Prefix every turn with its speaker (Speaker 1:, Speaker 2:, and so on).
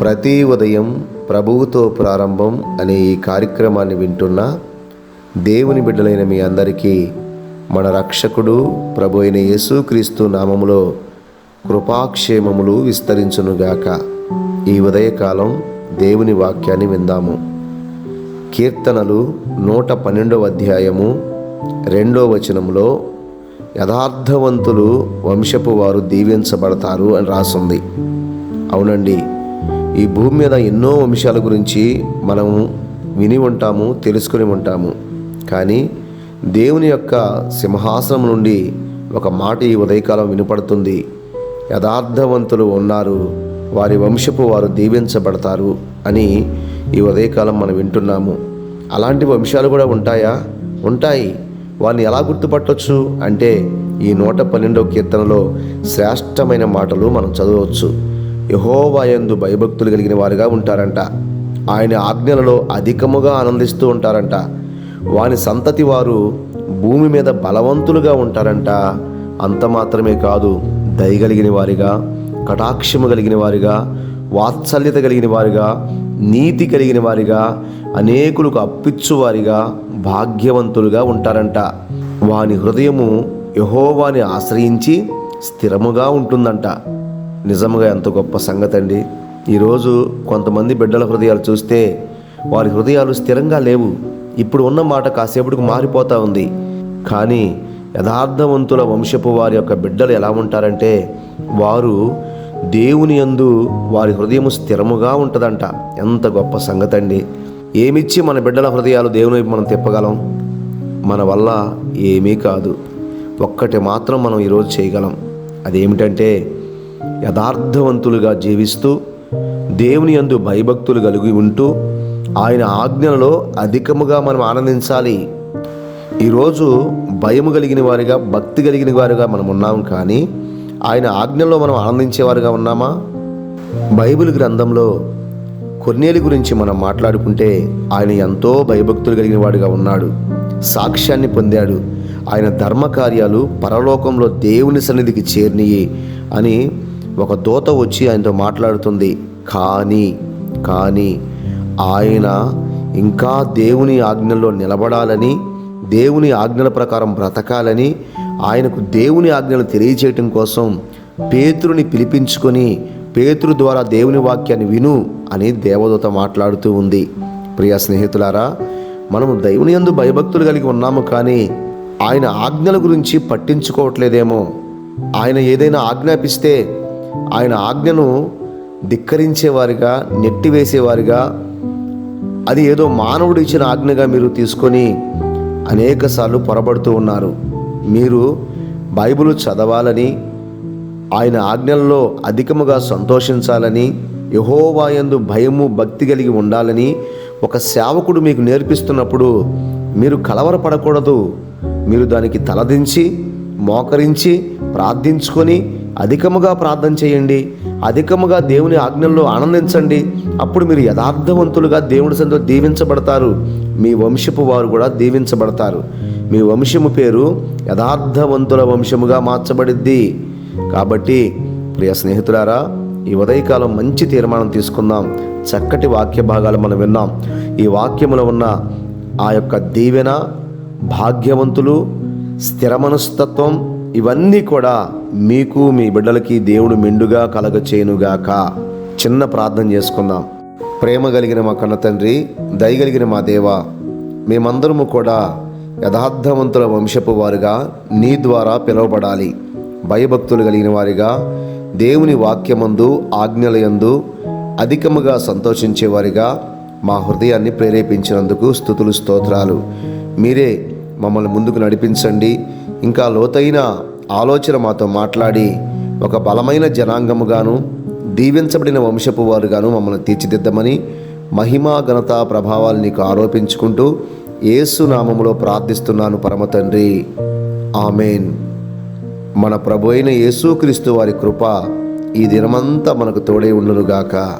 Speaker 1: ప్రతి ఉదయం ప్రభువుతో ప్రారంభం అనే ఈ కార్యక్రమాన్ని వింటున్న దేవుని బిడ్డలైన మీ అందరికీ మన రక్షకుడు ప్రభు అయిన యేసుక్రీస్తు నామములో కృపాక్షేమములు విస్తరించునుగాక. ఈ ఉదయకాలం దేవుని వాక్యాన్ని విందాము. కీర్తనలు నూట పన్నెండవ అధ్యాయము రెండో వచనంలో యథార్థవంతులు వంశపు వారు దీవించబడతారు అని రాసుంది. అవునండి ఈ భూమి మీద ఎన్నో వంశాల గురించి మనము విని ఉంటాము తెలుసుకుని ఉంటాము. కానీ దేవుని యొక్క సింహాసనం నుండి ఒక మాట ఈ ఉదయకాలం వినపడుతుంది. యథార్థవంతులు ఉన్నారు. వారి వంశపు వారు దీవించబడతారు అని ఈ ఉదయకాలం మనం వింటున్నాము. అలాంటి వంశాలు కూడా ఉంటాయా? ఉంటాయి. వారిని ఎలా గుర్తుపట్టవచ్చు అంటే ఈ నూట పన్నెండవ కీర్తనలో శ్రేష్టమైన మాటలు మనం చదవచ్చు. యహోవాయందు భయభక్తులు కలిగిన వారుగా ఉంటారంట. ఆయన ఆజ్ఞలలో అధికముగా ఆనందిస్తూ ఉంటారంట. వాని సంతతి వారు భూమి మీద బలవంతులుగా ఉంటారంట. అంత మాత్రమే కాదు దయగలిగిన వారిగా కటాక్షము కలిగిన వారిగా వాత్సల్యత కలిగిన వారిగా నీతి కలిగిన వారిగా అనేకులకు అప్పిచ్చువారిగా భాగ్యవంతులుగా ఉంటారంట. వాని హృదయము యహోవాని ఆశ్రయించి స్థిరముగా ఉంటుందంట. నిజముగా ఎంత గొప్ప సంగతి అండి ఈరోజు కొంతమంది బిడ్డల హృదయాలు చూస్తే వారి హృదయాలు స్థిరంగా లేవు. ఇప్పుడు ఉన్న మాట కాసేపటికి మారిపోతూ ఉంది. కానీ యథార్థవంతుల వంశపు వారి యొక్క బిడ్డలు ఎలా ఉంటారంటే వారు దేవుని యందు వారి హృదయము స్థిరముగా ఉంటుందంట. ఎంత గొప్ప సంగతి అండి ఏమిచ్చి మన బిడ్డల హృదయాలు దేవుని మనం తిప్పగలం? మన వల్ల ఏమీ కాదు. ఒక్కటి మాత్రం మనం ఈరోజు చేయగలం. అదేమిటంటే యథార్థవంతులుగా జీవిస్తూ దేవుని యందు భయభక్తులు కలిగి ఉంటూ ఆయన ఆజ్ఞలలో అధికముగా మనం ఆనందించాలి. ఈరోజు భయము కలిగిన వారిగా భక్తి కలిగిన వారిగా మనం ఉన్నాం కానీ ఆయన ఆజ్ఞల్లో మనం ఆనందించేవారుగా ఉన్నామా? బైబిల్ గ్రంథంలో కొన్నేలి గురించి మనం మాట్లాడుకుంటే ఆయన ఎంతో భయభక్తులు కలిగిన వాడుగా ఉన్నాడు. సాక్ష్యాన్ని పొందాడు. ఆయన ధర్మకార్యాలు పరలోకంలో దేవుని సన్నిధికి చేరినయి అని ఒక దూత వచ్చి ఆయనతో మాట్లాడుతుంది కానీ కానీ ఆయన ఇంకా దేవుని ఆజ్ఞల్లో నిలబడాలని దేవుని ఆజ్ఞల ప్రకారం బ్రతకాలని ఆయనకు దేవుని ఆజ్ఞలు తెలియచేయటం కోసం పేతురుని పిలిపించుకొని పేతురు ద్వారా దేవుని వాక్యాన్ని విను అని దేవదూత మాట్లాడుతూ ఉంది. ప్రియ స్నేహితులారా మనము దేవుని యందు భయభక్తులు కలిగి ఉన్నాము కానీ ఆయన ఆజ్ఞల గురించి పట్టించుకోవట్లేదేమో. ఆయన ఏదైనా ఆజ్ఞాపిస్తే ఆయన ఆజ్ఞను ధిక్కరించేవారిగా నెట్టివేసేవారిగా అది ఏదో మానవుడు ఇచ్చిన ఆజ్ఞగా మీరు తీసుకొని అనేకసార్లు పొరబడుతూ ఉన్నారు. మీరు బైబిల్ చదవాలని ఆయన ఆజ్ఞల్లో అధికముగా సంతోషించాలని యహోవాయందు భయము భక్తి కలిగి ఉండాలని ఒక సేవకుడు మీకు నేర్పిస్తున్నప్పుడు మీరు కలవరపడకూడదు. మీరు దానికి తలదించి మోకరించి ప్రార్థించుకొని అధికముగా ప్రార్థన చేయండి. అధికముగా దేవుని ఆజ్ఞల్లో ఆనందించండి. అప్పుడు మీరు యథార్థవంతులుగా దేవుడి సంతో దీవించబడతారు. మీ వంశపు వారు కూడా దీవించబడతారు. మీ వంశము పేరు యథార్థవంతుల వంశముగా మార్చబడిద్ది. కాబట్టి ప్రియ స్నేహితులారా ఈ ఉదయకాలం మంచి తీర్మానం తీసుకుందాం. చక్కటి వాక్య భాగాలు మనం విన్నాం. ఈ వాక్యములో ఉన్న ఆ యొక్క దీవెన భాగ్యవంతులు స్థిర మనస్తత్వం ఇవన్నీ కూడా మీకు మీ బిడ్డలకి దేవుడు మెండుగా కలగచేయునుగాక. చిన్న ప్రార్థన చేసుకుందాం. ప్రేమ కలిగిన మా కన్న తండ్రి దయగలిగిన మా దేవ మేమందరము కూడా యథార్థవంతుల వంశపు వారుగా నీ ద్వారా పిలువబడాలి. భయభక్తులు కలిగిన వారిగా దేవుని వాక్యమందు ఆజ్ఞలయందు అధికముగా సంతోషించేవారిగా మా హృదయాన్ని ప్రేరేపించినందుకు స్థుతులు స్తోత్రాలు. మీరే మమ్మల్ని ముందుకు నడిపించండి. ఇంకా లోతైన ఆలోచన మాతో మాట్లాడి ఒక బలమైన జనాంగముగాను దీవించబడిన వంశపు వారుగాను మమ్మల్ని తీర్చిదిద్దమని మహిమా ఘనత ప్రభావాలు నీకు ఆరోపించుకుంటూ ఏసునామములో ప్రార్థిస్తున్నాను పరమ తండ్రి. ఆమెన్. మన ప్రభు అయిన యేసుక్రీస్తు వారి కృప ఈ దినమంతా మనకు తోడై ఉండునుగాక.